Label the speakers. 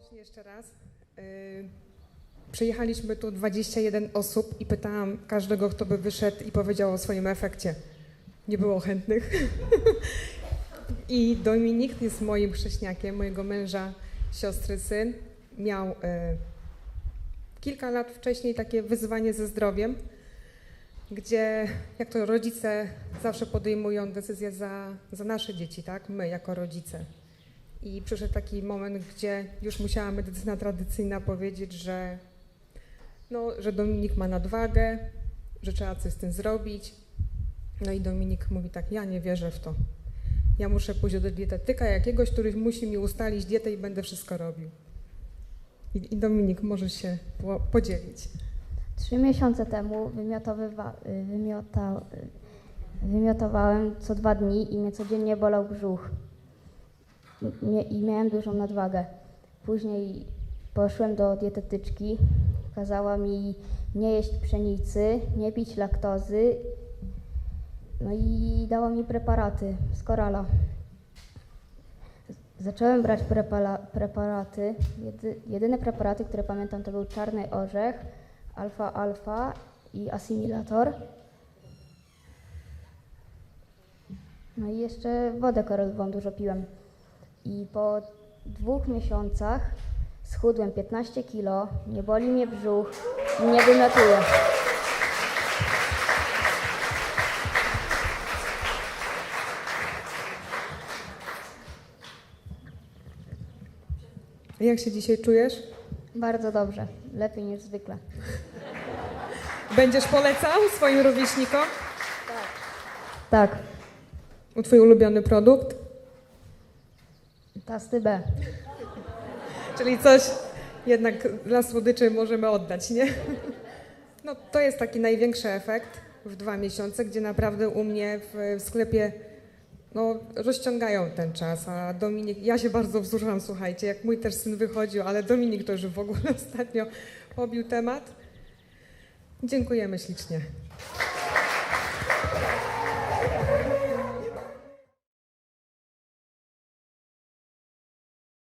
Speaker 1: serdecznie jeszcze raz. Yy, Przyjechaliśmy tu 21 osób i pytałam każdego, kto by wyszedł i powiedział o swoim efekcie. Nie było chętnych. I Dominik jest moim chrześniakiem, mojego męża, siostry, syn. Miał yy, kilka lat wcześniej takie wyzwanie ze zdrowiem, gdzie jak to rodzice zawsze podejmują decyzje za, za nasze dzieci, tak? My jako rodzice. I przyszedł taki moment, gdzie już musiała medycyna tradycyjna powiedzieć, że, no, że Dominik ma nadwagę, że trzeba coś z tym zrobić. No i Dominik mówi tak, ja nie wierzę w to. Ja muszę pójść do dietetyka jakiegoś, który musi mi ustalić dietę i będę wszystko robił. I, i Dominik może się po, podzielić.
Speaker 2: Trzy miesiące temu wymiotowywa, y, wymiota, y, wymiotowałem co dwa dni i mnie codziennie bolał brzuch. I, miałem dużą nadwagę. Później poszłem do dietetyczki, kazała mi nie jeść pszenicy, nie pić laktozy, no i dała mi preparaty z korala. Zacząłem brać preparaty. Jedy, jedyne preparaty, które pamiętam, to był czarny orzech, alfa-alfa i asymilator. No i jeszcze wodę koralową dużo piłem. I po dwóch miesiącach schudłem 15 kilo, nie boli mnie brzuch i nie wymiotuję.
Speaker 1: A jak się dzisiaj czujesz?
Speaker 2: Bardzo dobrze, lepiej niż zwykle.
Speaker 1: Będziesz polecał swoim rówieśnikom?
Speaker 2: Tak,
Speaker 1: U twój ulubiony produkt?
Speaker 2: Tasty B.
Speaker 1: Czyli coś jednak dla słodyczy możemy oddać, nie? No to jest taki największy efekt w dwa miesiące, gdzie naprawdę u mnie w sklepie no, rozciągają ten czas, a Dominik, ja się bardzo wzruszam, słuchajcie, jak mój też syn wychodził, ale Dominik to już w ogóle ostatnio pobił temat. Dziękujemy ślicznie.